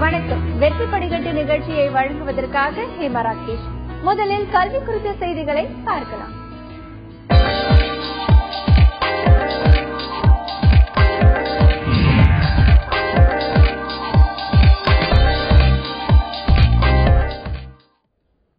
வணக்கம். வெற்றி படிகட்டு நிகழ்ச்சியை வழங்குவதற்காக ஹேமா ராகேஷ். முதலில் கல்வி குறித்த செய்திகளை பார்க்கலாம்.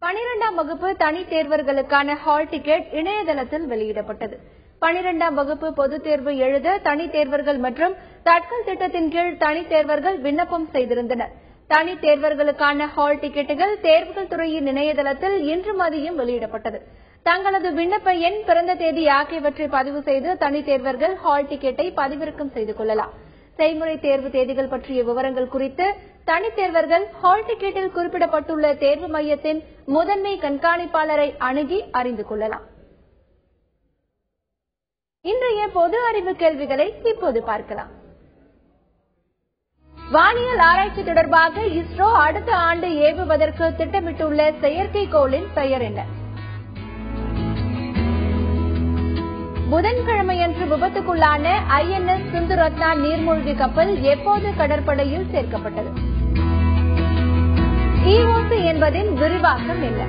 பனிரெண்டாம் வகுப்பு தனித் தேர்வர்களுக்கான ஹால் டிக்கெட் இணையதளத்தில் வெளியிடப்பட்டது. பனிரெண்டாம் வகுப்பு பொதுத் தேர்வு எழுத தனித் தேர்வர்கள் மற்றும் தட்கல் திட்டத்தின் கீழ் தனித் தேர்வர்கள் விண்ணப்பம் செய்திருந்தனர். தனித் தேர்வர்களுக்கான ஹால் டிக்கெட்டுகள் தேர்வுகள் துறையின் இணையதளத்தில் இன்று மதியம் வெளியிடப்பட்டது. தங்களது விண்ணப்ப எண் பிறந்த தேதி ஆகியவற்றை பதிவு செய்து தனித் தேர்வர்கள் ஹால் டிக்கெட்டை பதிவிறக்கம் செய்து கொள்ளலாம். செய்முறை தேர்வு தேதிகள் பற்றிய விவரங்கள் குறித்து தனித் தேர்வர்கள் ஹால் டிக்கெட்டில் குறிப்பிடப்பட்டுள்ள தேர்வு மையத்தின் முதன்மை கண்காணிப்பாளரை அணுகி அறிந்து கொள்ளலாம். இன்றைய பொது அறிவு கேள்விகளை இப்போது பார்க்கலாம். வானியல் ஆராய்ச்சி தொடர்பாக இஸ்ரோ அடுத்த ஆண்டு ஏவுவதற்கு திட்டமிட்டுள்ள செயற்கைக்கோளின் பெயர் என்ன? புதன்கிழமையன்று விபத்துக்குள்ளான ஐஎன்எஸ் சிந்துரத்னா நீர்மூழ்கி கப்பல் எப்போது கடற்படையில் சேர்க்கப்பட்டது? இஓசி என்பதின் விரிவாக்கம் என்ன?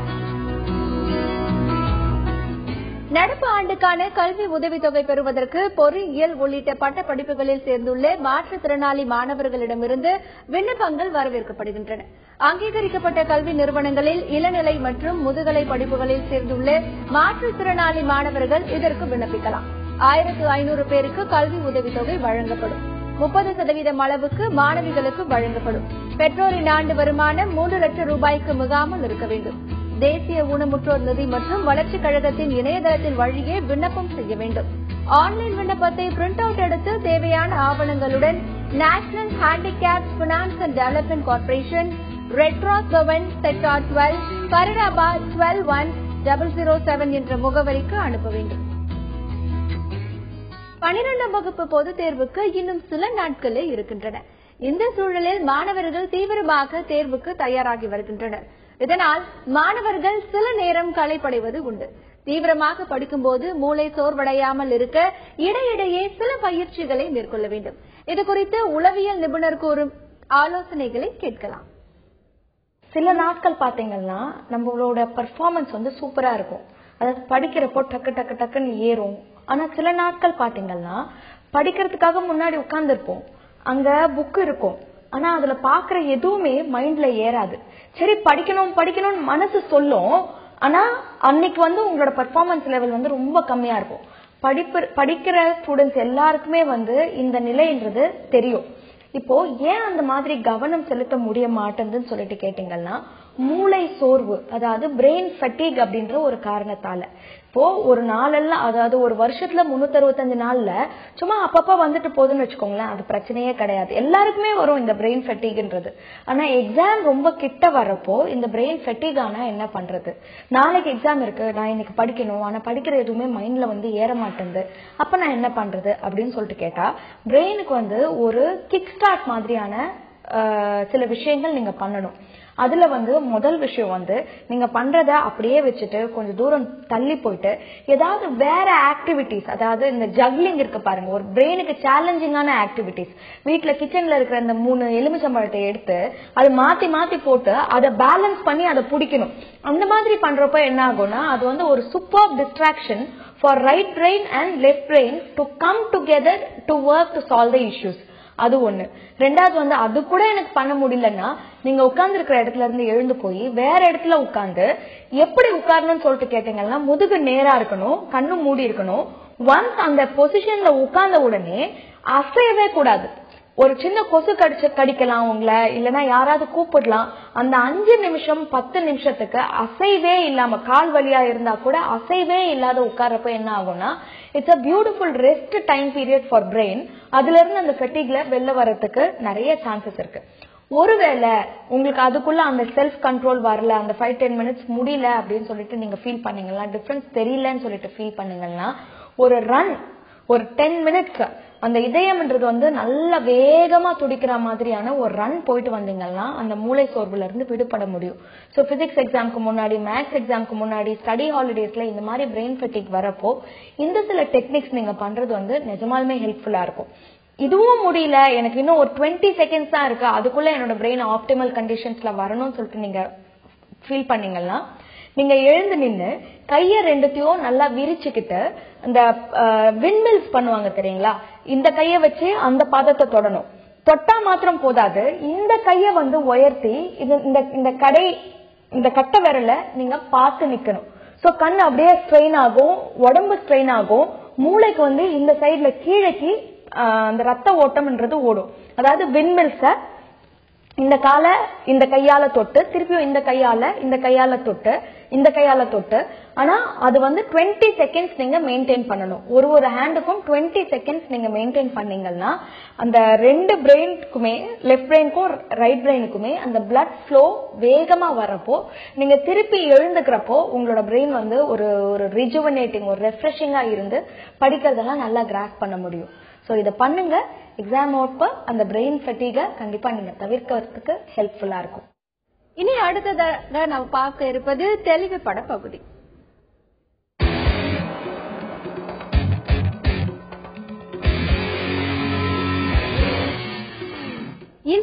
நடப்பு ஆண்டுக்கான கல்வி உதவித்தொகை பெறுவதற்கு பொறியியல் உள்ளிட்ட பட்ட படிப்புகளில் சேர்ந்துள்ள மாற்றுத்திறனாளி மாணவர்களிடமிருந்து விண்ணப்பங்கள் வரவேற்கப்படுகின்றன. அங்கீகரிக்கப்பட்ட கல்வி நிறுவனங்களில் இளநிலை மற்றும் முதுகலை படிப்புகளில் சேர்ந்துள்ள மாற்றுத்திறனாளி மாணவர்கள் இதற்கு விண்ணப்பிக்கலாம். ஆயிரத்து ஐநூறு பேருக்கு கல்வி உதவித்தொகை வழங்கப்படும். முப்பது சதவீதம் அளவுக்கு மாணவிகளுக்கு வழங்கப்படும். பெற்றோரின் ஆண்டு வருமானம் மூன்று லட்சம் ரூபாய்க்கு மிகாமல் இருக்க வேண்டும். தேசிய ஊனமுற்றோர் நிதி மற்றும் வளர்ச்சிக் கழகத்தின் இணையதளத்தின் வழியே விண்ணப்பம் செய்ய வேண்டும். ஆன்லைன் விண்ணப்பத்தை பிரிண்ட் அவுட் எடுத்து தேவையான ஆவணங்களுடன் national handicapped finance and development corporation red cross sector twelve Faridabad twelve one double zero seven என்ற முகவரிக்கு அனுப்ப வேண்டும். பனிரெண்டாம் வகுப்பு பொதுத் தேர்வுக்கு இன்னும் சில நாட்களே இருக்கின்றன. இந்த சூழலில் மாணவர்கள் தீவிரமாக தேர்வுக்கு தயாராகி வருகின்றனர். இதனால் மாணவர்கள் சில நேரம் களைப்படைவது உண்டு. தீவிரமாக படிக்கும்போது மூளை சோர்வடையாமல் இருக்க இடையிடையே சில பயிற்சிகளை மேற்கொள்ள வேண்டும். இது குறித்து உளவியல் நிபுணர் கூறும் ஆலோசனைகளை கேட்கலாம். சில நாட்கள் பாத்தீங்கன்னா நம்மளோட பர்ஃபார்மன்ஸ் வந்து சூப்பரா இருக்கும். அதாவது படிக்கிறப்போ டக்கு டக்கு டக்குன்னு ஏறும். ஆனா சில நாட்கள் பாத்தீங்கன்னா படிக்கிறதுக்காக முன்னாடி உட்கார்ந்துருப்போம். அங்க புக் இருக்கும். ஆனா அதுல பாக்குற எதுவுமே மைண்ட்ல ஏறாது. சரி படிக்கணும் படிக்கணும்னு மனசு சொல்லும். ஆனா அன்னைக்கு வந்து உங்களோட பர்ஃபார்மன்ஸ் லெவல் வந்து ரொம்ப கம்மியா இருக்கும். படிப்பு படிக்கிற ஸ்டூடெண்ட்ஸ் எல்லாருக்குமே வந்து இந்த நிலைன்றது தெரியும். இப்போ ஏன் அந்த மாதிரி கவனம் செலுத்த முடிய மாட்டேங்குதுன்னு சொல்லிட்டு கேட்டீங்கன்னா மூளை சோர்வு அதாவது பிரெயின் ஃபட்டிக் அப்படின்ற ஒரு காரணத்தால. இப்போ ஒரு நாளெல்லாம் அதாவது ஒரு வருஷத்துல முன்னூத்தி அறுபத்தஞ்சு நாள்ல சும்மா அப்பப்ப வந்துட்டு போகுதுன்னு வச்சுக்கோங்களேன் அது பிரச்சனையே கிடையாது. எல்லாருக்குமே வரும் இந்த பிரெயின் ஃபெட்டிகின்றது ஆனா எக்ஸாம் ரொம்ப கிட்ட வரப்போ இந்த பிரெயின் ஃபெட்டிக் ஆனா என்ன பண்றது? நாளைக்கு எக்ஸாம் இருக்கு நான் இன்னைக்கு படிக்கணும் ஆனா படிக்கிற எதுவுமே மைண்ட்ல வந்து ஏற மாட்டேங்குது. அப்ப நான் என்ன பண்றது? அப்படின்னு சொல்லிட்டு கேட்டா பிரெயினுக்கு வந்து ஒரு கிக் ஸ்டார்ட் மாதிரியான சில விஷயங்கள் நீங்க பண்ணணும். அதுல வந்து முதல் விஷயம் வந்து நீங்க பண்றத அப்படியே வச்சுட்டு கொஞ்சம் தூரம் தள்ளி போயிட்டு ஏதாவது வேற ஆக்டிவிட்டிஸ் அதாவது இந்த ஜக்லிங் இருக்கு பாருங்க ஒரு பிரெயினுக்கு சேலஞ்சிங்கான ஆக்டிவிட்டிஸ் வீட்டுல கிச்சன்ல இருக்கிற இந்த மூணு எலுமிச்சம்பழத்தை எடுத்து அது மாத்தி மாத்தி போட்டு அதை பேலன்ஸ் பண்ணி அதை பிடிக்கணும். அந்த மாதிரி பண்றப்ப என்ன ஆகும்னா அது வந்து ஒரு super distraction for right brain and left brain to come together to work to solve the issues அது ஒண்ணு. ரெண்டாவது வந்து அது கூட எனக்கு பண்ண முடியலன்னா நீங்க உட்கார்ந்து இருக்கிற இடத்துல இருந்து எழுந்து போய் வேற இடத்துல உட்கார்ந்து எப்படி உட்காரணும்னு சொல்லிட்டு கேட்டீங்கன்னா முதுகு நேரா இருக்கணும் கண்ணு மூடி இருக்கணும். ஒன்ஸ் அந்த பொசிஷன்ல உட்கார்ந்த உடனே அசையவே கூடாது. ஒரு சின்ன கொசு கடிச்சு கடிக்கலாம் உங்களை இல்லைன்னா யாராவது கூப்பிடலாம். அந்த அஞ்சு நிமிஷம் பத்து நிமிஷத்துக்கு அசைவே இல்லாம கால் வழியா இருந்தா கூட அசைவே இல்லாத உட்கார்றப்ப என்ன ஆகும்னா it's a beautiful rest time period for brain அதுல இருந்து அந்த ஃபெட்டிக்ல வெளில வர்றதுக்கு நிறைய சான்சஸ் இருக்கு. ஒருவேளை உங்களுக்கு அதுக்குள்ள அந்த செல்ஃப் கண்ட்ரோல் வரல அந்த ஃபைவ் டென் மினிட்ஸ் முடியல அப்படின்னு சொல்லிட்டு நீங்க ஃபீல் பண்ணீங்கன்னா டிஃபரன்ஸ் தெரியலன்னு சொல்லிட்டு ஃபீல் பண்ணீங்கன்னா ஒரு ரன் ஒரு டென் மினிட்ஸ் அந்த இதயம்ன்றது வந்து நல்ல வேகமா துடிக்கிற மாதிரியான ஒரு ரன் போயிட்டு வந்தீங்கன்னா அந்த மூளை சோர்வுல இருந்து விடுபட முடியும். ஸோ பிசிக்ஸ் எக்ஸாம்க்கு முன்னாடி மேத்ஸ் எக்ஸாம்க்கு முன்னாடி ஸ்டடி ஹாலிடேஸ்ல இந்த மாதிரி பிரெயின் ஃபெட்டிக் வரப்போ இந்த சில டெக்னிக்ஸ் நீங்க பண்றது வந்து நிஜமாலுமே ஹெல்ப்ஃபுல்லா இருக்கும். இதுவும் முடியல. எனக்கு இன்னும் ஒரு டுவெண்ட்டி செகண்ட்ஸ் தான் இருக்கு. அதுக்குள்ள என்னோட பிரெயின் ஆப்டிமல் கண்டிஷன்ஸ்ல வரணும்னு சொல்லிட்டு நீங்க ஃபீல் பண்ணீங்கன்னா நீங்க எழுந்து நின்னு கைய ரெண்டுத்தையும் நல்லா விரிச்சுக்கிட்டு அந்த விண்மில்ஸ் பண்ணுவாங்க தெரியுங்களா? இந்த கைய வச்சு அந்த பாதத்தை தொடணும். தொட்டா மாத்திரம் போதாது. இந்த கைய வந்து உயர்த்தி இது இந்த இந்த கடை இந்த கட்டை விரல நீங்க பார்த்து நிக்கணும். சோ கண் அப்படியே ஸ்ட்ரெயின் ஆகும் உடம்பு ஸ்ட்ரெயின் ஆகும். மூளைக்கு வந்து இந்த சைடுல கீழைக்கு ஆஹ், அந்த ரத்த ஓட்டம்ன்றது ஓடும். அதாவது விண்மில்ஸை இந்த காலை இந்த கையால தொட்டு திருப்பியும் இந்த கையால இந்த கையால தொட்டு இந்த கையால தொட்டு. ஆனா அது வந்து 20 செகண்ட்ஸ் நீங்க மெயின்டைன் பண்ணணும். ஒரு ஒரு ஹேண்டுக்கும் 20 செகண்ட்ஸ் நீங்க மெயின்டைன் பண்ணீங்கன்னா அந்த ரெண்டு பிரெயினுக்குமே லெஃப்ட் பிரெயினுக்கும் ரைட் பிரெயினுக்குமே அந்த பிளட் ஃப்ளோ வேகமா வரப்போ நீங்க திருப்பி எழுந்துக்கிறப்போ உங்களோட பிரெயின் வந்து ஒரு ஒரு ரிஜுவனேட்டிங் ஒரு ரெஃப்ரெஷிங்கா இருந்து படிக்கிறதெல்லாம் நல்லா கிராஸ் பண்ண முடியும். ஸோ இதை பண்ணுங்க. எக்ஸாம் அப்போ அந்த பிரெயின் ஃபெட்டிகை கண்டிப்பாக நீங்கள் தவிர்க்கிறதுக்கு ஹெல்ப்ஃபுல்லாக இருக்கும். இனி அடுத்ததாக நாம் பார்க்க இருப்பது தெளிவு பட பகுதி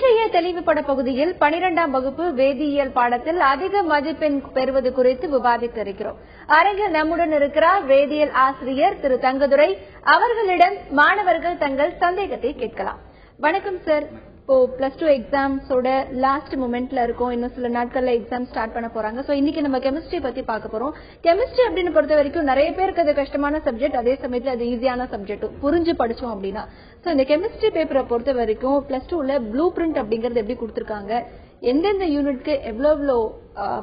இன்றைய தெளிவுபட பகுதியில் பனிரெண்டாம் வகுப்பு வேதியியல் பாடத்தில் அதிக மதிப்பெண் பெறுவது குறித்து விவாதிக்க இருக்கிறோம் அரங்கில் நம்முடன் இருக்கிறார் வேதியியல் ஆசிரியர் திரு தங்கதுரை. அவர்களிடம் மாணவர்கள் தங்கள் சந்தேகத்தை கேட்கலாம். வணக்கம் சார். இப்போ பிளஸ் டூ எக்ஸாம்ஸோட லாஸ்ட் மூமெண்ட்ல இருக்கும். இன்னும் சில நாட்கள்ல எக்ஸாம் ஸ்டார்ட் பண்ண போறாங்க. சோ இன்னைக்கு நம்ம கெமிஸ்ட்ரி பத்தி பார்க்க போறோம். கெமிஸ்ட்ரி அப்படின்னு பொறுத்த வரைக்கும் நிறைய பேருக்கு அது கஷ்டமான சப்ஜெக்ட் அதே சமயத்துல அது ஈஸியான சப்ஜெக்ட் புரிஞ்சு படிச்சோம் அப்படின்னா. சோ இந்த கெமிஸ்ட்ரி பேப்பரை பொறுத்த வரைக்கும் பிளஸ் டூல ப்ளூ பிரிண்ட் அப்படிங்கறது எப்படி கொடுத்துருக்காங்க? எந்தெந்த யூனிட்க்கு எவ்வளோ எவ்வளவு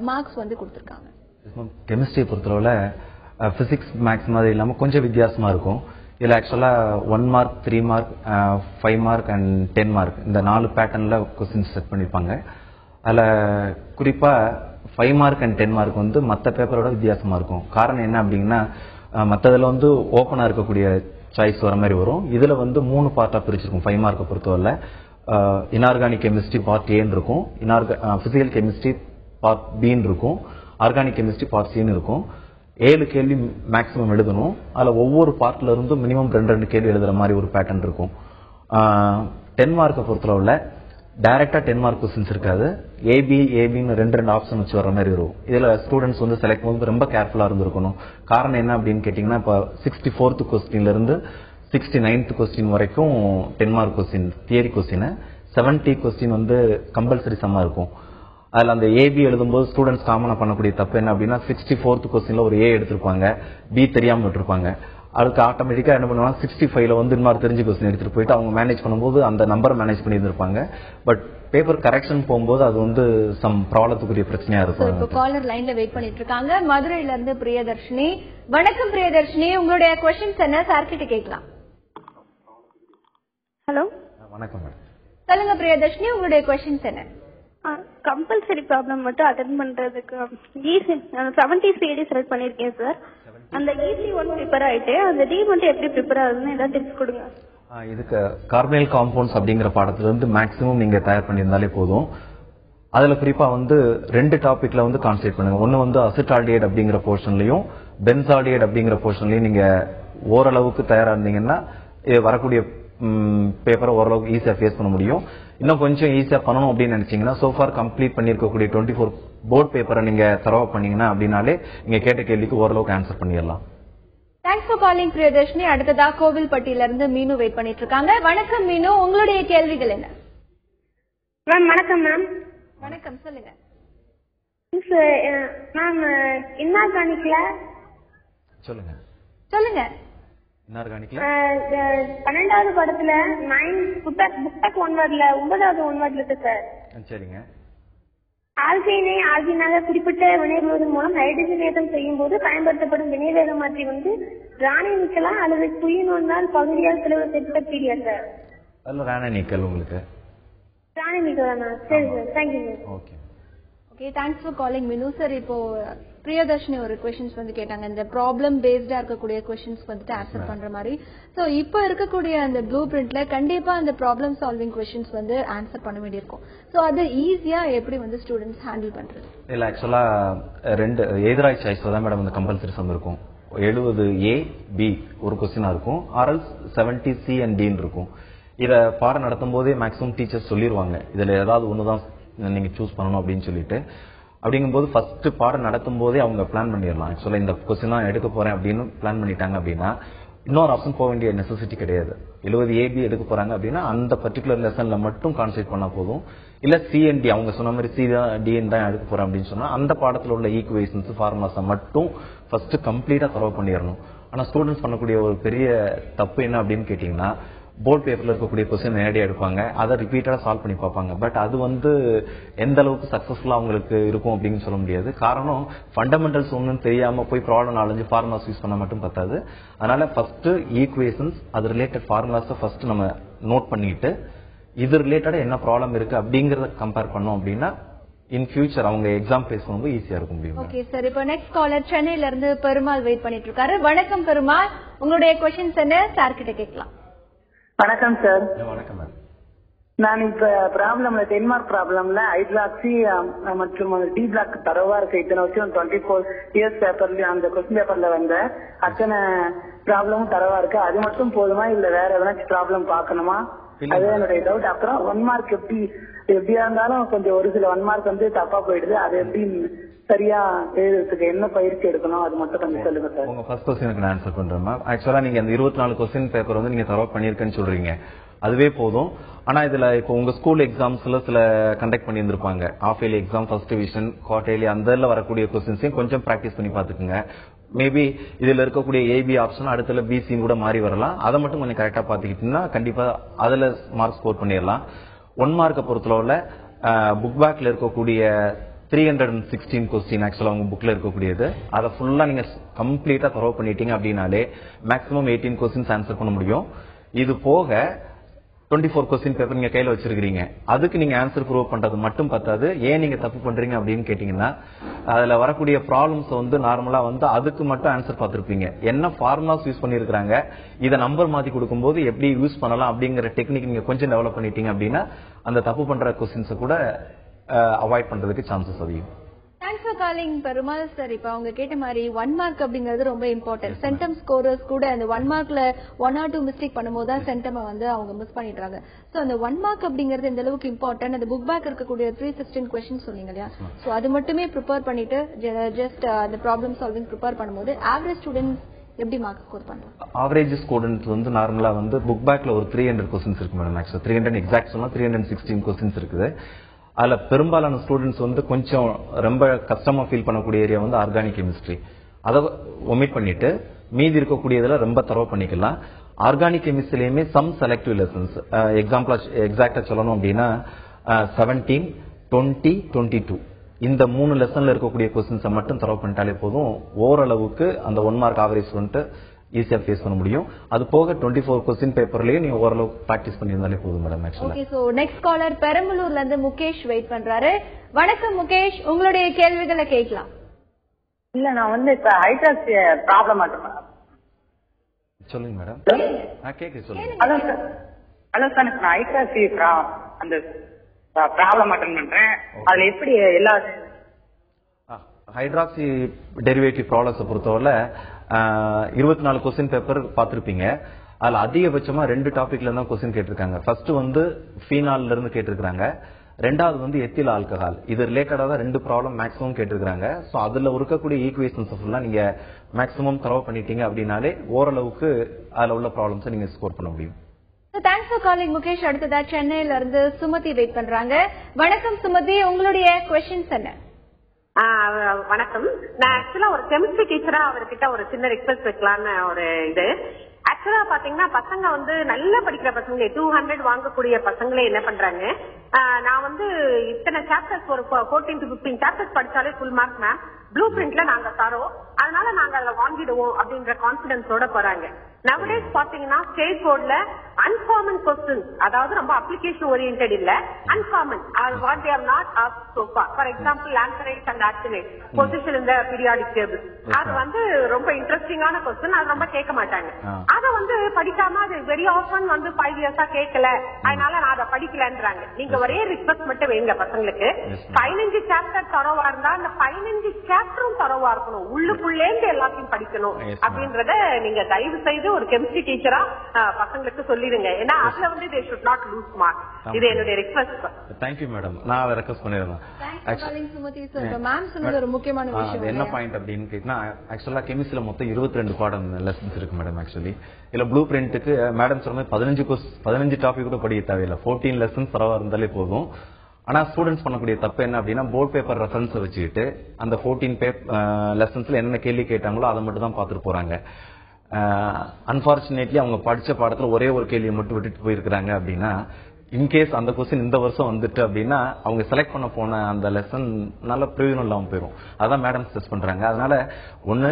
மார்க்ஸ் வந்து கொடுத்துருக்காங்க? கெமிஸ்ட்ரியை பொறுத்தளவில் ஃபிசிக்ஸ் மேக்ஸ் மாதிரி இல்லாமல் கொஞ்சம் வித்தியாசமா இருக்கும். இதில் ஆக்சுவலாக one mark three mark five mark and ten mark இந்த நாலு பேட்டர்னில் கொஸ்டின்ஸ் செட் பண்ணியிருப்பாங்க அதில் குறிப்பாக five mark and ten mark வந்து மற்ற பேப்பரோட வித்தியாசமாக இருக்கும். காரணம் என்ன அப்படின்னா மற்றதில் வந்து ஓப்பனாக இருக்கக்கூடிய சாய்ஸ் வர மாதிரி வரும். இதில் வந்து மூணு பார்ட்டாக பிரிச்சிருக்கும் ஃபைவ் மார்க்கை பொறுத்தவரை இன்ஆர்கானிக் கெமிஸ்ட்ரி பார்ட் ஏன்னு இருக்கும். இன்ஆர்க ஃபிசிக்கல் கெமிஸ்ட்ரி பார்ட் பின்னு இருக்கும். ஆர்கானிக் கெமிஸ்ட்ரி பார்ட் சின்னு இருக்கும். ஏழு கேள்வி மேக்ஸிமம் எழுதணும். அதில் ஒவ்வொரு பார்ட்ல இருந்தும் மினிமம் ரெண்டு ரெண்டு கேள்வி எழுதுற மாதிரி ஒரு பேட்டர்ன் இருக்கும். டென் மார்க்கை பொறுத்தளவில் டைரக்டா டென் மார்க் கொஸ்டின்ஸ் இருக்காது. ஏபி ஏபின்னு ரெண்டு ரெண்டு ஆப்ஷன் வச்சு வர மாதிரி இருக்கும் இதில் ஸ்டூடெண்ட்ஸ் வந்து செலக்ட் பண்ணும்போது ரொம்ப கேர்ஃபுல்லாக இருந்திருக்கணும். காரணம் என்ன அப்படின்னு கேட்டிங்கன்னா இப்போ சிக்ஸ்டி ஃபோர்த்து கொஸ்டின்லேருந்து சிக்ஸ்டி நைன்த் கொஸ்டின் வரைக்கும் ten mark question theory question seventy question வந்து கம்பல்சரி சம்மா இருக்கும். அதுல அந்த ஏபி எழுதும்போது ஸ்டூடெண்ட்ஸ் காமனா பண்ணக்கூடிய தப்பு என்ன அப்படின்னா சிக்ஸ்டி ஃபோர்த் கொஸ்டின்ல ஒரு ஏ எடுத்திருப்பாங்க பி தெரியாம விட்டுருப்பாங்க. அதுக்கு ஆட்டோமேட்டிக்கா என்ன பண்ணுவாங்க சிக்ஸ்டி ஃபைவ்ல வந்து இன்னொரு தெரிஞ்ச கொஸ்டின் எடுத்துட்டு போயிட்டு அவங்க மேனேஜ் பண்ணும்போது அந்த நம்பரை மேனேஜ் பண்ணி இருந்திருப்பாங்க பட் பேப்பர் கரெக்ஷன் போகும்போது அது வந்து சம் ப்ராப்ளத்துக்குரிய பிரச்சனையா சோ இப்போ இருக்கும் காலர் லைன்ல வெயிட் பண்ணிட்டு இருக்காங்க மதுரையில இருந்து பிரியதர்ஷினி. வணக்கம் பிரியதர்ஷினி. உங்களுடைய கொஸ்டின்ஸ் என்ன? சார் கிட்ட கேட்கலாம். ஹலோ வணக்கம் மேடம். சொல்லுங்க பிரியதர்ஷினி உங்களுடைய கொஸ்டின்ஸ் என்ன? கம்பல்சரி ப்ராப்ளம் மட்டும் அட்டன் பண்றதுக்கு ஈஸி செவன்டி சிடி செலக்ட் பண்ணிருக்கேன் சார் அந்த ஈஸி ஒன் ப்ரிப்பேர் ஆயிட்டு அந்த டி மட்டும் எப்படி ப்ரிப்பேர் ஆகுதுன்னு ஏதாவது டிப்ஸ் கொடுங்க. இதுக்கு கார்பனைல் காம்பவுண்ட்ஸ் அப்படிங்கிற பாடத்துல இருந்து மேக்ஸிமம் நீங்க தயார் பண்ணியிருந்தாலே போதும். அதுல குறிப்பா வந்து ரெண்டு டாபிக்ல வந்து கான்சென்ட்ரேட் பண்ணுங்க. ஒன்னு வந்து அசிட்டால்டியேட் அப்படிங்கிற போர்ஷன்லயும் பென்சால்டியேட் அப்படிங்கிற போர்ஷன்லயும் நீங்க ஓரளவுக்கு தயாரா இருந்தீங்கன்னா வரக்கூடிய பேப்பரை ஓரளவுக்கு ஈஸியா ஃபேஸ் பண்ண முடியும். இன்னும் கொஞ்சம் ஈஸியா பண்ணணும் அப்படின்னு நினைச்சீங்கன்னா சோஃபார் கம்ப்ளீட் பண்ணிருக்கக்கூடிய டுவெண்ட்டி ஃபோர் போர்ட் பேப்பரை நீங்க தரவா பண்ணீங்கன்னா அப்படின்னாலே நீங்க கேட்ட கேள்விக்கு ஓரளவுக்கு ஆன்சர் பண்ணிடலாம். தேங்க்ஸ் ஃபார் காலிங் பிரியதர்ஷினி அடுத்ததா கோவில்பட்டியில இருந்து மீனு வெயிட் பண்ணிட்டு இருக்காங்க வணக்கம் மீனு. உங்களுடைய கேள்விகள் என்ன? மேம் வணக்கம் மேம் வணக்கம் சொல்லுங்க. மேம் இன்ஆர்கானிக்ல சொல்லுங்க. சொல்லுங்க. பன்னெண்டாவது படத்துல நைன் புத்தக் புத்தக் ஒன் வேர்ட்ல ஒன்பதாவது ஒன் வேர்ட்ல இருக்கு சார். சரிங்க. ஆல்கைனை ஆல்கினாக குறிப்பிட்ட வினைகளுவதன் மூலம் ஹைட்ரஜனேற்றம் செய்யும் போது பயன்படுத்தப்படும் வினைவேக மாற்றி வந்து ராணி நிக்கலாம் அல்லது குயினொன்னால் பகுதியால் செலவு செய்யப்பட்ட சார்? அதில் ராணா நீக்கல் உங்களுக்கு. ராணி நிக்கலாமா சரி sir thank you sir. Okay. Okay thanks for calling Minu sir இப்போ பிரியதர்ஷினி ஒரு கொஸ்டின்ஸ் வந்து கேட்டாங்க. இந்த ப்ராப்ளம் பேஸ்டா இருக்கக்கூடிய கொஸ்டின்ஸ் வந்துட்டு ஆன்சர் பண்ற மாதிரி. சோ இப்போ இருக்கக்கூடிய அந்த ப்ளூ பிரிண்ட்ல கண்டிப்பா அந்த ப்ராப்ளம் சால்விங் கொஸ்டின்ஸ் வந்து ஆன்சர் பண்ண வேண்டியிருக்கும். சோ அது ஈஸியா எப்படி வந்து ஸ்டூடெண்ட்ஸ் ஹேண்டில் பண்றது? இல்ல ஆக்சுவலா ரெண்டு எதிராய் சாய்ஸ்ல தான் மேடம் இந்த கம்பல்சரி சம் இருக்கும். எழுபது ஏ பி ஒரு கொஸ்டினா இருக்கும். ஆர்எல் செவன்டி சி அண்ட் டின்னு இருக்கும். இத பாடம் நடத்தும் போதே மேக்ஸிமம் டீச்சர்ஸ் சொல்லிடுவாங்க இதுல ஏதாவது ஒண்ணுதான் நீங்க சூஸ் பண்ணணும் அப்படின்னு சொல்லிட்டு அப்படிங்கும்போது ஃபர்ஸ்ட் பாடம் நடத்தும் போதே அவங்க பிளான் பண்ணிடலாம். ஆக்சுவலாக இந்த கொஸ்டின் தான் எடுக்க போறேன் அப்படின்னு பிளான் பண்ணிட்டாங்க அப்படின்னா இன்னொரு ஆப்ஷன் போக வேண்டிய நெசசிட்டி கிடையாது. எழுபது ஏபி எடுக்க போறாங்க அப்படின்னா அந்த பர்டிகுலர் லெசன்ல மட்டும் கான்சென்ட்ரேட் பண்ணா போதும். இல்ல சிஎன்டி அவங்க சொன்ன மாதிரி சி தான் டிஎன் தான் எடுக்க போறேன் அப்படின்னு சொன்னா அந்த பாடத்தில் உள்ள ஈக்குவேஷன்ஸ் ஃபார்முலாஸை மட்டும் ஃபர்ஸ்ட் கம்ப்ளீட்டா தரவு பண்ணிடணும். ஆனா ஸ்டூடெண்ட்ஸ் பண்ணக்கூடிய ஒரு பெரிய தப்பு என்ன அப்படின்னு கேட்டீங்கன்னா போர்ட் பேப்பர்ல இருக்கக்கூடிய கொஸ்டின் நேரடியா எடுப்பாங்க. அதை ரிப்பீட்டடா சால்வ் பண்ணி பார்ப்பாங்க. பட் அது வந்து எந்த அளவுக்கு சக்சஸ்ஃபுல்லா அவங்களுக்கு இருக்கும் அப்படின்னு சொல்ல முடியாது. காரணம் ஃபண்டமெண்டல்ஸ் ஒன்றும் தெரியாம போய் ப்ராப்ளம் நாலஞ்சு ஃபார்முலாஸ் யூஸ் பண்ண மட்டும் பத்தாது. அதனால ஃபர்ஸ்ட் ஈக்குவேஷன்ஸ் அது ரிலேட்டட் ஃபார்முலாஸை ஃபர்ஸ்ட் நம்ம நோட் பண்ணிட்டு இது ரிலேட்டடா என்ன ப்ராப்ளம் இருக்கு அப்படிங்கறத கம்பேர் பண்ணோம் அப்படின்னா இன் ஃபியூச்சர் அவங்க எக்ஸாம் பேஸ் ரொம்ப ஈஸியா இருக்கும் முடியும் ஓகே சார் இப்போ நெக்ஸ்ட் காலர் சென்னையில இருந்து பெருமாள் வெயிட் பண்ணிட்டு இருக்காரு. வணக்கம் பெருமாள். உங்களுடைய கொஸ்டின்ஸ் என்ன? சார் கிட்ட கேட்கலாம். வணக்கம் சார் வணக்கம் நான் இப்ப ப்ராப்ளம்ல டென்மார்க் ப்ராப்ளம்ல ஹைட்ராக்சி மற்றும் டி பிளாக் தரவா இருக்கு இத்தனை வருஷம் டுவெண்ட்டி ஃபோர் இயர்ஸ் பேப்பர்ல அந்த கொஸ்டின் பேப்பர்ல வந்த அத்தனை ப்ராப்ளமும் தரவா இருக்கு அது மட்டும் போதுமா இல்ல வேற எதனாச்சும் ப்ராப்ளம் பார்க்கணுமா? இல்ல. அது என்னுடைய டவுட் அப்புறம் ஒன் மார்க் எப்படி எப்படியா இருந்தாலும் கொஞ்சம் ஒரு சில ஒன் மார்க் வந்து தப்பா போயிடுது. அது எப்படி சரியா எழுதுறதுக்கு என்ன பயிற்சி எடுக்கணும் அது மட்டும் கொஞ்சம் சொல்லுங்க சார். உங்க ஃபர்ஸ்ட் கொஸ்டினுக்கு நான் ஆன்சர் பண்றேன் மேம் ஆக்சுவலா நீங்க அந்த இருபத்தி நாலு கொஸ்டின் பேப்பர் வந்து நீங்க தரவா பண்ணிருக்கேன்னு சொல்றீங்க. அதுவே போதும். ஆனா இதுல இப்போ உங்க ஸ்கூல் எக்ஸாம்ஸ்ல சில conduct பண்ணியிருந்திருப்பாங்க. Half yearly exam first division quarterly அந்த வரக்கூடிய கொஸ்டின்ஸையும் கொஞ்சம் பிராக்டிஸ் பண்ணி பாத்துக்குங்க மேபி இதுல இருக்கக்கூடிய ஏபி ஆப்ஷன் அடுத்துல பிசியும் கூட மாறி வரலாம். அதை மட்டும் கொஞ்சம் கரெக்டா பாத்துக்கிட்டீங்கன்னா கண்டிப்பா அதுல மார்க் ஸ்கோர் பண்ணிடலாம். ஒன் மார்க்கை பொறுத்தளவுல புக் பேக்ல இருக்கக்கூடிய three hundred and sixteen question ஆக்சுவலாக உங்கள் புக்கில் இருக்கக்கூடியது. அதை ஃபுல்லாக நீங்கள் கம்ப்ளீட்டாக கரோவ் பண்ணிட்டீங்க அப்படின்னாலே மேக்ஸிமம் எயிட்டீன் கொஸ்டின்ஸ் ஆன்சர் பண்ண முடியும். இது போக டுவெண்ட்டி ஃபோர் கொஸ்டின் பேப்பர் நீங்கள் கையில் வச்சிருக்கீங்க அதுக்கு நீங்கள் ஆன்சர் ப்ரூவ் பண்ணுறது மட்டும் பத்தாது. ஏன் நீங்கள் தப்பு பண்ணுறீங்க அப்படின்னு கேட்டிங்கன்னா அதில் வரக்கூடிய ப்ராப்ளம்ஸ் வந்து நார்மலாக வந்து அதுக்கு மட்டும் ஆன்சர் பார்த்துருப்பீங்க. என்ன ஃபார்முலாஸ் யூஸ் பண்ணியிருக்கிறாங்க இதை நம்பர் மாற்றி கொடுக்கும்போது எப்படி யூஸ் பண்ணலாம் அப்படிங்கிற டெக்னிக் நீங்கள் கொஞ்சம் டெவலப் பண்ணிட்டீங்க அப்படின்னா அந்த தப்பு பண்ணுற கொஸ்டின்ஸை கூட அவாய்ட் பண்றதுக்கு சான்சஸ் அதிகம். Thanks for calling Perumal sir இப்ப அவங்க கேட்ட மாதிரி ஒன் மார்க் அப்படிங்கிறது ரொம்ப இம்பார்ட்டன்ட் சென்டம் ஸ்கோரர்ஸ் கூட அந்த ஒன் மார்க்ல ஒன் ஆர் டூ மிஸ்டேக் பண்ணும்போது தான் சென்டம் வந்து அவங்க மிஸ் பண்ணிடுறாங்க. சோ அந்த ஒன் மார்க் அப்படிங்கிறது இந்த அளவுக்கு இம்பார்ட்டன்ட் அந்த புக் பேக் இருக்கக்கூடிய த்ரீ சிக்ஸ்டீன் கொஸ்டின் சொன்னீங்க இல்லையா? சோ அது மட்டுமே ப்ரிப்பேர் பண்ணிட்டு ஜஸ்ட் அந்த ப்ராப்ளம் சால்விங் ப்ரிப்பேர் பண்ணும்போது ஆவரேஜ் ஸ்டூடெண்ட்ஸ் எப்படி மார்க் ஸ்கோர் பண்றாங்க? ஆவரேஜ் ஸ்டூடெண்ட் வந்து நார்மலா வந்து புக் பேக்ல ஒரு த்ரீ ஹண்ட்ரட் கொஸ்டின்ஸ் இருக்கு மேடம் ஆக்சுவலா த்ரீ ஹண்ட்ரட் எக்ஸாக்ட் சொன்னா த்ரீ ஹண்ட்ரட் சிக்ஸ்டீன் கொஸ்டின்ஸ் இருக்குது. அதில் பெரும்பாலான ஸ்டூடெண்ட்ஸ் வந்து கொஞ்சம் ரொம்ப கஷ்டமாக ஃபீல் பண்ணக்கூடிய ஏரியா வந்து ஆர்கானிக் கெமிஸ்ட்ரி அதை ஒமிட் பண்ணிட்டு மீதி இருக்கக்கூடியதில் ரொம்ப தரவு பண்ணிக்கலாம். ஆர்கானிக் கெமிஸ்ட்ரிலையுமே சம் செலக்டிவ் லெசன்ஸ் எக்ஸாம்பிளா எக்ஸாக்டா சொல்லணும் அப்படின்னா செவன்டீன் டுவெண்ட்டி டுவெண்ட்டி டூ இந்த மூணு லெசன்ல இருக்கக்கூடிய கொஸ்டின்ஸை மட்டும் தரவு பண்ணிட்டாலே போதும். ஓரளவுக்கு அந்த ஒன் மார்க் ஆவரேஜ் வந்துட்டு ஈஸியா ஃபேஸ் பண்ண முடியும். அது போக டுவெண்ட்டி ஃபோர் கொஸ்டின் பேப்பர்லயே நீங்க ஓரளவுக்கு ப்ராக்டிஸ் பண்ணியிருந்தாலே போதும் மேடம் ஆக்சுவலா ஓகே சோ நெக்ஸ்ட் காலர் பெரம்பலூர்ல இருந்து முகேஷ் வெயிட் பண்றாரு. வணக்கம் முகேஷ் உங்களுடைய கேள்விகளை கேட்கலாம். இல்ல நான் வந்து இப்ப ஹைட்ராக்சி ப்ராப்ளம் சொல்லுங்க மேடம் நான் கேட்க சொல்லுங்க. ஹலோ சார் ஹலோ சார் நான் ஹைட்ராக்சி அந்த ப்ராப்ளம் அட்டன் பண்றேன். அதுல எப்படி எல்லா ஹைட்ராக்சி டெரிவேட்டிவ் ப்ராப்ளம்ஸை பொறுத்தவரை இருபத்தி நாலு கொஸ்டின் பேப்பர் பார்த்துருப்பீங்க. அதுல அதிகபட்சமா ரெண்டு டாபிக்ல தான் கொஸ்டின் கேட்டிருக்காங்க. ஃபர்ஸ்ட் வந்து ஃபீனால்ல இருந்து கேட்டிருக்காங்க ரெண்டாவது வந்து எத்தில் ஆல்கஹால் இது ரிலேட்டடா தான் ரெண்டு ப்ராப்ளம் மேக்ஸிமம் கேட்டிருக்காங்க ஸோ அதுல இருக்கக்கூடிய ஈக்குவேஷன்ஸ் ஃபுல்லாக நீங்க மேக்ஸிமம் தரவு பண்ணிட்டீங்க அப்படின்னாலே ஓரளவுக்கு அதுல உள்ள ப்ராப்ளம்ஸை நீங்க ஸ்கோர் பண்ண முடியும். தேங்க்ஸ் ஃபார் காலிங் முகேஷ் அடுத்ததா சென்னையில இருந்து சுமதி வெயிட் பண்றாங்க. வணக்கம் சுமதி. உங்களுடைய கொஸ்டின்ஸ் என்ன? வணக்கம். நான் ஆக்சுவலா ஒரு கெமிஸ்ட்ரி டீச்சரா அவர்கிட்ட ஒரு சின்ன ரிக்வெஸ்ட் வைக்கலான்னு ஒரு இது. ஆக்சுவலா பாத்தீங்கன்னா பசங்க வந்து நல்லா படிக்கிற பசங்க டூ ஹண்ட்ரட் வாங்கக்கூடிய பசங்களே என்ன பண்றாங்க? நான் வந்து இத்தனை சாப்டர்ஸ் ஒரு ஃபோர்டீன் டு பிப்டீன் சாப்டர்ஸ் படிச்சாலே ஃபுல் மார்க் மேம் ப்ளூ பிரிண்ட்ல நாங்க தரோம். அதனால நாங்க அதுல வாங்கிடுவோம் அப்படின்ற கான்பிடன்ஸோட போறாங்க. நவடேஸ் பாத்தீங்கன்னா ஸ்டேட் போர்ட்ல அன்காமன் கொஸ்டின் அதாவது ரொம்ப அப்ளிகேஷன் ஓரியன்ட் இல்ல uncommon what they not ask so for example ஆன்சரைஸ் and ஆக்டினேட் பொசிஷன் இந்த பீரியாடிக் டேபிள் அது வந்து ரொம்ப இன்ட்ரெஸ்டிங்கான கொஸ்டின் அது ரொம்ப கேட்க மாட்டாங்க. அத வந்து படிக்காம அது வெரி ஆஃபன் வந்து ஃபைவ் இயர்ஸா கேட்கல. அதனால நான் அதை படிக்கலன்றாங்க. நீங்க ஒரே ரிக்வஸ்ட் மட்டும் வைங்க பசங்களுக்கு. பதினஞ்சு சாப்டர் தரவா இருந்தா அந்த பதினஞ்சு சாப்டரும் தரவா இருக்கணும். உள்ளுக்குள்ளேந்து எல்லாத்தையும் படிக்கணும். அப்படின்றத நீங்க தயவு செய்து ஒரு கெமிஸ்ட்ரி டீச்சரா பசங்களுக்கு சொல்லிடுங்க. ஏன்னா அதுல வந்து they should not lose mark இது என்னுடைய ரிக்வஸ்ட் தேங்க்யூ மேடம் நான் அதை ரெக்வஸ்ட் சார் மேம் சொன்னது ஒரு முக்கியமான விஷயம் என்ன பாயிண்ட் அப்படின்னு கேட்டீங்கன்னா ஆக்சுவலா கெமிஸ்ட்ரியில மொத்தம் 22 ரெண்டு பாடம் லெசன்ஸ் இருக்கு மேடம் ஆக்சுவலி இல்ல ப்ளூ பிரிண்ட்டுக்கு மேடம் சொன்ன மாதிரி பதினஞ்சு கோர்ஸ் பதினஞ்சு டாபிக் கூட படிக்க தேவையில்லை. ஃபோர்டீன் லெசன்ஸ் பரவா இருந்தாலே போதும். ஆனா ஸ்டூடெண்ட்ஸ் பண்ணக்கூடிய தப்பு என்ன அப்படின்னா போர்ட் பேப்பர் ரெஃபரன்ஸ் வச்சுக்கிட்டு அந்த ஃபோர்டீன் பேப் லெசன்ஸ்ல என்னென்ன கேள்வி கேட்டாங்களோ அதை மட்டும் தான் பார்த்துட்டு போறாங்க. அன்பார்ச்சுனேட்லி அவங்க படித்த பாடத்தில் ஒரே ஒரு கேள்வியை மட்டும் விட்டுட்டு போயிருக்கிறாங்க அப்படின்னா இன்கேஸ் அந்த கொஸ்டின் இந்த வருஷம் வந்துட்டு அப்படின்னா அவங்க செலக்ட் பண்ண போன அந்த லெசன் நல்ல பிரயோஜனம் இல்லாமல் போயிடும் அதான் மேடம் ஸ்ட்ரெஸ் பண்ணுறாங்க அதனால ஒன்று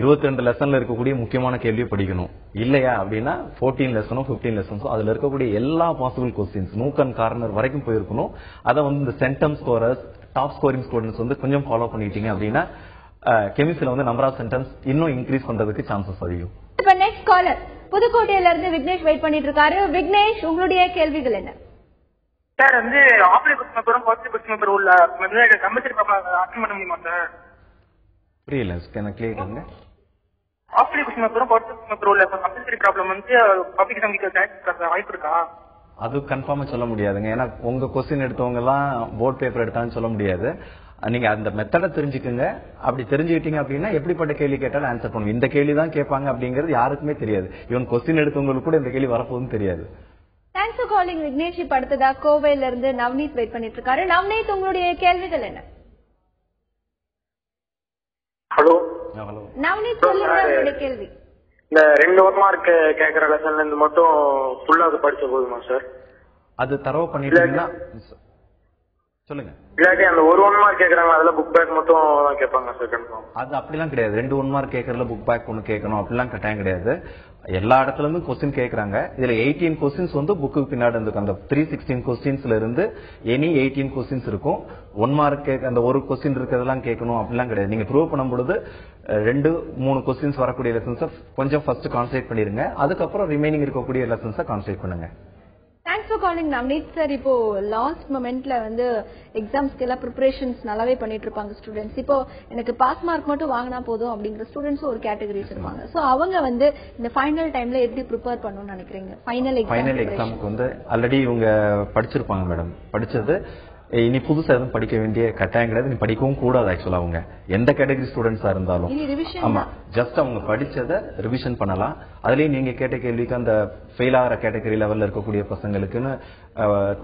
இருபத்தி ரெண்டு லெசன்ல இருக்கக்கூடிய முக்கியமான கேள்வியை படிக்கணும். இல்லையா அப்படின்னா ஃபோர்டீன் லெசனும் ஃபிஃப்டீன் லெசன்ஸும் அதுல இருக்கக்கூடிய எல்லா possible questions nook and corner வரைக்கும் போயிருக்கணும். அதை வந்து இந்த centum scorers top scoring students வந்து கொஞ்சம் ஃபாலோ பண்ணிட்டீங்க அப்படின்னா கெமிஸ்ட்ரியில வந்து நம்பர் ஆஃப் சென்டென்ஸ் இன்னும் இன்க்ரீஸ் பண்றதுக்கு சான்சஸ் அதிகம். இப்ப நெக்ஸ்ட் காலர் புதுக்கோட்டையில இருந்து விக்னேஷ் வெயிட் பண்ணிட்டு இருக்காரு விக்னேஷ் உங்களுடைய கேள்விகள் என்ன? சார் வந்து பேப்பரும் பாசிட்டிவ் கொஸ்டின் பேப்பர் உள்ள வந்து கம்பல்சரி அட்டன் பண்ண முடியுமா சார்? புரியல எனக்கு கிளியர் பண்ணுங்க பேப்பரும் பாசிட்டிவ் கொஸ்டின் பேப்பர் உள்ள கம்பல்சரி ப்ராப்ளம் வந்து பப்ளிக் எக்ஸாம் வாய்ப்பு இருக்கா? அது கன்ஃபார்மா சொல்ல முடியாதுங்க. ஏன்னா உங்க கொஸ்டின் எடுத்தவங்க எல்லாம் போர்ட் பேப்பர் எடுத்தான்னு சொல்ல முடியாது. நீங்க அந்த மெத்தடை தெரிஞ்சுக்குங்க. அப்படி தெரிஞ்சுக்கிட்டீங்க அப்படின்னா எப்படிப்பட்ட கேள்வி கேட்டாலும் ஆன்சர் பண்ணுவோம் இந்த கேள்வி தான் கேட்பாங்க அப்படிங்கிறது யாருக்குமே தெரியாது. இவன் கொஸ்டின் எடுத்தவங்களுக்கு கூட இந்த கேள்வி வரப்போகுதுன்னு தெரியாது. தேங்க்ஸ் ஃபார் காலிங் விக்னேஷ் இப்ப அடுத்ததா கோவையில இருந்து நவ்னீத் வெயிட் பண்ணிட்டு இருக்காரு. நவ்னீத் உங்களுடைய கேள்விகள் என்ன? ஹலோ ஹலோ நவ்னீத் சொல்லுங்க உங்களுடைய கேள்வி. இந்த ரெண்டு ஒன் மார்க் கேக்குற லெசன்ல இருந்து மட்டும் ஃபுல்லா அது படிச்ச போதுமா சார் அது தரவு பண்ணிட்டீங்கன்னா சொல்லுங்க. இல்லாட்டி அந்த ஒரு ஒன் மார்க் கேக்குறாங்க அதுல புக் பேக் மட்டும் கேட்பாங்க சார் கன்ஃபார்ம் அது அப்படிலாம் கிடையாது. ரெண்டு ஒன் மார்க் கேட்கறதுல புக் பேக் ஒன்று கேட்கணும் அப்படிலாம் கட்டாயம் கிடையாது. எல்லா இடத்துல இருந்தும் கொஸ்டின் கேட்கறாங்க இதுல எயிட்டீன் கொஸ்டின்ஸ் வந்து புக்கு பின்னாடி இருந்துக்கும் அந்த த்ரீ சிக்ஸ்டீன் கொஸ்டின்ஸ்ல இருந்து எனி எயிட்டீன் கொஸ்டின்ஸ் இருக்கும். ஒன் மார்க் அந்த ஒரு கொஸ்டின் இருக்கிறதெல்லாம் கேட்கணும் அப்படிலாம் கிடையாது. நீங்க ப்ரூவ் பண்ணும் பொழுது அஹ், ரெண்டு மூணு கொஸ்டின்ஸ் வரக்கூடிய லெசன்ஸை கொஞ்சம் ஃபர்ஸ்ட் கான்சென்ட்ரேட் பண்ணிருங்க. அதுக்கப்புறம் ரிமைனிங் இருக்கக்கூடிய லெசன்ஸை கான்சென்ட்ரேட் பண்ணுங்க. Thanks for calling Navneet sir இப்போ லாஸ்ட் மொமெண்ட்ல வந்து எக்ஸாம்ஸ்க்கு எல்லாம் ப்ரிப்பரேஷன்ஸ் நல்லாவே பண்ணிட்டு இருப்பாங்க ஸ்டூடெண்ட்ஸ் இப்போ எனக்கு பாஸ் மார்க் மட்டும் வாங்கினா போதும் அப்படிங்கிற ஸ்டூடெண்ட்ஸ் ஒரு கேட்டகரிஸ் இருப்பாங்க சோ அவங்க வந்து இந்த ஃபைனல் டைம்ல எப்படி ப்ரிப்பேர் பண்ணணும்னு நினைக்கிறீங்க? ஃபைனல் ஃபைனல் எக்ஸாம் எக்ஸாமுக்கு வந்து ஆல்ரெடி இவங்க படிச்சிருப்பாங்க மேடம் படிச்சது இனி புதுசா எதுவும் படிக்க வேண்டிய கட்டாயம் கிடையாது நீ படிக்கவும் கூடாது ஆக்சுவலா அவங்க. எந்த கேட்டகரி ஸ்டூடெண்ட்ஸா இருந்தாலும். ஆமா ஜஸ்ட் அவங்க படிச்சதை ரிவிஷன் பண்ணலாம். அதுலயும் நீங்க கேட்ட கேள்விக்கு அந்த ஃபெயில் ஆகிற கேட்டகரி லெவல்ல இருக்கக்கூடிய பசங்களுக்குன்னு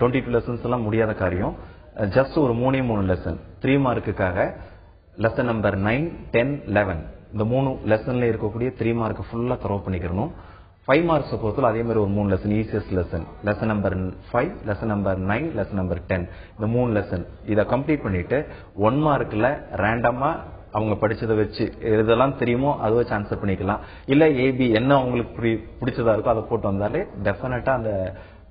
டுவெண்ட்டி டூ லெசன்ஸ் எல்லாம் முடியாத காரியம். ஜஸ்ட் ஒரு மூணே மூணு lesson three மார்க்குக்காக lesson number nine ten eleven இந்த மூணு லெசன்ல இருக்கக்கூடிய த்ரீ மார்க் ஃபுல்லா த்ரோ பண்ணிக்கிறணும். ஃபைவ் மார்க்ஸ் பொறுத்தல அதே மாதிரி ஒரு மூணு lesson easiest lesson lesson number five lesson number nine lesson number ten இந்த மூணு லெசன் இதை கம்ப்ளீட் பண்ணிட்டு ஒன் மார்க்கில் ரேண்டமாக அவங்க படிச்சதை வச்சு எதெல்லாம் தெரியுமோ அதை வச்சு ஆன்சர் பண்ணிக்கலாம். இல்லை ஏபி என்ன அவங்களுக்கு பிடிச்சதா இருக்கோ அதை போட்டு வந்தாலே டெஃபினட்டாக அந்த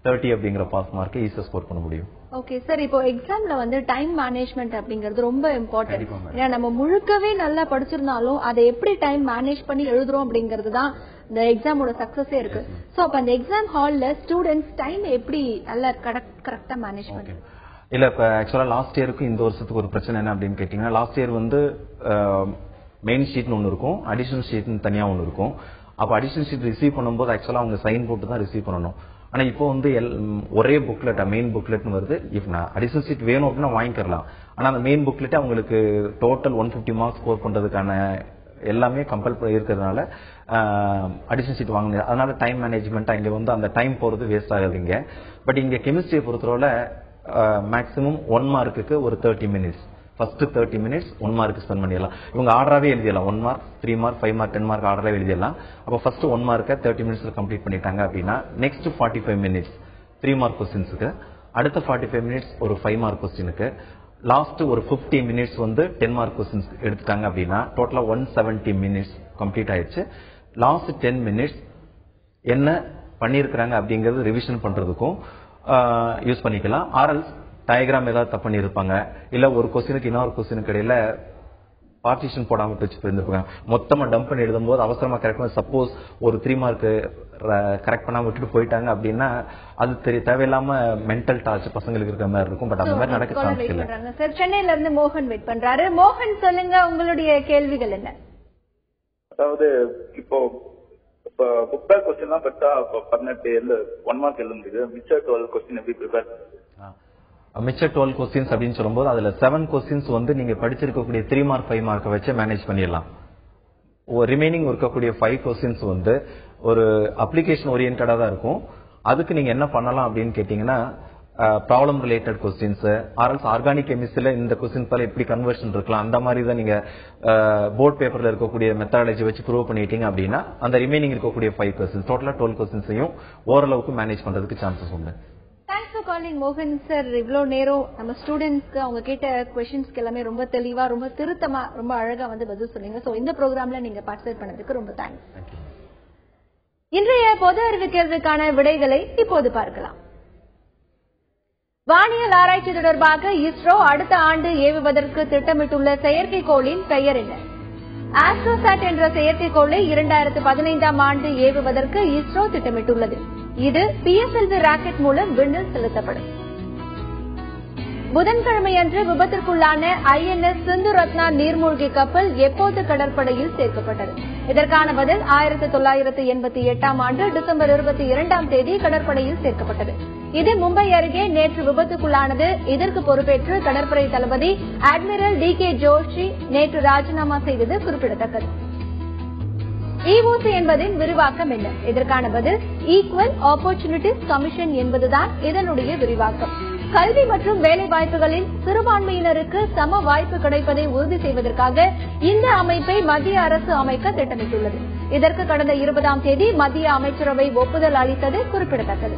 தேர்ட்டி அப்படிங்கிற பாஸ் மார்க்கை ஈஸியாக ஸ்கோர் பண்ண முடியும். ஓகே சார் இப்போ எக்ஸாம்ல வந்து டைம் மேனேஜ்மெண்ட் அப்படிங்கிறது ரொம்ப இம்பார்ட்டன்ட். ஏன்னா நம்ம முழுக்கவே நல்லா படிச்சிருந்தாலும் அதை எப்படி டைம் மேனேஜ் பண்ணி எழுதுறோம் அப்படிங்கிறது தான் இந்த எக்ஸாமோட சக்சஸே இருக்கு. சோ அப்ப அந்த எக்ஸாம் ஹால்ல ஸ்டூடெண்ட்ஸ் டைம் எப்படி நல்லா கரெக்டா மேனேஜ் பண்ணி இல்ல இப்ப ஆக்சுவலா லாஸ்ட் இயருக்கு இந்த வருஷத்துக்கு ஒரு பிரச்சனை என்ன அப்படின்னு கேட்டீங்கன்னா லாஸ்ட் இயர் வந்து மெயின் ஷீட்னு ஒன்று இருக்கும் அடிஷனல் ஷீட்னு தனியா ஒன்று இருக்கும். அப்போ அடிஷனல் ஷீட் ரிசீவ் பண்ணும்போது ஆக்சுவலா அவங்க சைன் போட்டு தான் ரிசீவ் பண்ணணும். ஆனா இப்போ வந்து எல்- ஒரே புக்லெட் மெயின் புக்லெட்னு வருது. இஃப் நான் அடிஷனல் சீட் வேணும் அப்படின்னா வாங்கிக்கலாம் ஆனா அந்த மெயின் புக்லெட்டே அவங்களுக்கு total one fifty marks score பண்றதுக்கான எல்லாமே கம்பல் இருக்கிறதுனால அடிஷன் ஷீட் வாங்க அதனால டைம் மேனேஜ்மெண்ட் இங்க வந்து அந்த டைம் போறது வேஸ்ட் ஆகுதுங்க. பட் இங்க கெமிஸ்ட்ரியை பொறுத்தவரை மேக்ஸிமம் ஒன் மார்க்குக்கு ஒரு thirty minutes first thirty minutes one mark spend பண்ணிடலாம். இவங்க ஆர்டராகவே எழுதிடலாம். One mark three mark five mark ten mark ஆர்டராகவே எழுதிடலாம். அப்போ ஃபஸ்ட்டு ஒன் மார்க்கை தேர்ட்டி மினிட்ஸில் கம்ப்ளீட் பண்ணிட்டாங்க அப்படின்னா next forty five minutes three mark கொஸ்டின்ஸுக்கு அடுத்த ஃபார்ட்டி ஃபைவ் மினிட்ஸ் ஒரு ஃபைவ் மார்க் கொஸ்டினுக்கு லாஸ்ட் ஒரு 50 மினிட்ஸ் வந்து டென் மார்க் கொஸ்டின்ஸ் எடுத்துட்டாங்க அப்படின்னா டோட்டலாக ஒன் செவன்டி மினிட்ஸ் கம்ப்ளீட் ஆயிடுச்சு. லாஸ்ட் டென் மினிட்ஸ் என்ன பண்ணியிருக்கிறாங்க அப்படிங்கிறது ரிவிஷன் பண்ணுறதுக்கும் யூஸ் பண்ணிக்கலாம். ஆர்எல்ஸ் டயக்ராம் ஏதாவது தப்பு பண்ணியிருப்பாங்க இல்ல ஒரு கொஸ்டினுக்கு இன்னொரு கொஸ்டினுக்கு இடையில பார்ட்டிஷன் போடாம வச்சு போயிருந்திருப்பாங்க மொத்தமா டம்ப் பண்ணி எழுதும்போது அவசரமா கரெக்ட் பண்ணி சப்போஸ் ஒரு த்ரீ மார்க் கரெக்ட் பண்ணாம விட்டுட்டு போயிட்டாங்க அப்படின்னா அது தெரிய தேவையில்லாம மென்டல் டார்ச் பசங்களுக்கு இருக்கிற மாதிரி இருக்கும். பட் அந்த மாதிரி நடக்க சான்ஸ் இல்லை. சார் சென்னையில இருந்து மோகன் வெயிட் பண்றாரு. மோகன் சொல்லுங்க உங்களுடைய கேள்விகள் என்ன? அதாவது இப்போ இப்போ புக் பேக் கொஸ்டின் எல்லாம் பெற்றா பதினெட்டு எழுத ஒன் மார்க் எழுத முடியுது மிச்சம் டுவெல் கொஸ்டின் எப்படி ப்ரிப்பேர் மிச்சர் டுவெல் கொஸ்டின்ஸ் அப்படின்னு சொல்லும்போது அதுல செவன் கொஸ்டின்ஸ் வந்து நீங்க படிச்சிருக்கக்கூடிய த்ரீ மார்க் ஃபைவ் மார்க்கை வச்சு மேனேஜ் பண்ணிடலாம். ரிமைனிங் இருக்கக்கூடிய ஃபைவ் கொஸ்டின்ஸ் வந்து ஒரு அப்ளிகேஷன் ஓரியன்டாக தான் இருக்கும். அதுக்கு நீங்க என்ன பண்ணலாம் அப்படின்னு கேட்டீங்கன்னா ப்ராப்ளம் ரிலேட்டட் கொஸ்டின்ஸ் ஆர்எல்ஸ் ஆர்கானிக் கெமிஸ்ட்ரியில் இந்த கொஸ்டின்ஸால் எப்படி கன்வர்ஷன் இருக்கலாம் அந்த மாதிரி தான் நீங்க போர்ட் பேப்பர்ல இருக்கக்கூடிய மெத்தாலஜி வச்சு ப்ரூவ் பண்ணிட்டீங்க அப்படின்னா அந்த ரிமைனிங் இருக்கக்கூடிய ஃபைவ் கொஸ்டின்ஸ் டோட்டலாக டுவெல் கொஸ்டின்ஸையும் ஓரளவுக்கு மேனேஜ் பண்றதுக்கு சான்சஸ் உண்டு. ஃபார் காலிங் மோகன் சார் இவ்வளோ நேரம் நம்ம ஸ்டூடெண்ட்ஸ்க்கு அவங்க கேட்ட கொஸ்டின்ஸ்க்கு எல்லாமே ரொம்ப தெளிவா ரொம்ப திருத்தமா ரொம்ப அழகா வந்து பதில் சொன்னீங்க. சோ இந்த ப்ரோக்ராம்ல நீங்க பார்ட்டிசிபேட் பண்ணதுக்கு ரொம்ப தேங்க்ஸ் இன்றைய பொது அறிவு கேள்விக்கான விடைகளை இப்போது பார்க்கலாம். வானியல் ஆராய்ச்சி தொடர்பாக இஸ்ரோ அடுத்த ஆண்டு ஏவுவதற்கு திட்டமிட்டுள்ள செயற்கைக்கோளின் பெயர் என்ன? ஆஸ்ட்ரோசாட் என்ற செயற்கைக்கோளை இரண்டாயிரத்து பதினைந்தாம் ஆண்டு ஏவுவதற்கு இஸ்ரோ திட்டமிட்டுள்ளது. இது பிஎஸ்எல்வி ராக்கெட் மூலம் விண்ணில் செலுத்தப்படும். புதன்கிழமையன்று விபத்திற்குள்ளான ஐஎன்எஸ் சிந்து ரத்னா நீர்மூழ்கி கப்பல் எப்போது கடற்படையில் சேர்க்கப்பட்டது? இதற்கான பதில் ஆயிரத்தி தொள்ளாயிரத்து எண்பத்தி எட்டாம் ஆண்டு டிசம்பர் இருபத்தி இரண்டாம் தேதி கடற்படையில் சேர்க்கப்பட்டது. இது மும்பை அருகே நேற்று விபத்துக்குள்ளானது. இதற்கு பொறுப்பேற்று கடற்படை தளபதி அட்மிரல் டி கே ஜோஷி நேற்று ராஜினாமா செய்தது குறிப்பிடத்தக்கது. இஓசி என்பதின் விரிவாக்கம் என்ன? இதற்கான பதில் ஈக்குவல் ஆப்பர்ச்சுனிட்டிஸ் கமிஷன் என்பதுதான் இதனுடைய விரிவாக்கம். கல்வி மற்றும் வேலை வாய்ப்புகளில் சிறுபான்மையினருக்கு சம வாய்ப்பு கிடைப்பதை உறுதி செய்வதற்காக இந்த அமைப்பை மத்திய அரசு அமைக்க திட்டமிட்டுள்ளது. இதற்கு கடந்த இருபதாம் தேதி மத்திய அமைச்சரவை ஒப்புதல் அளித்தது குறிப்பிடத்தக்கது.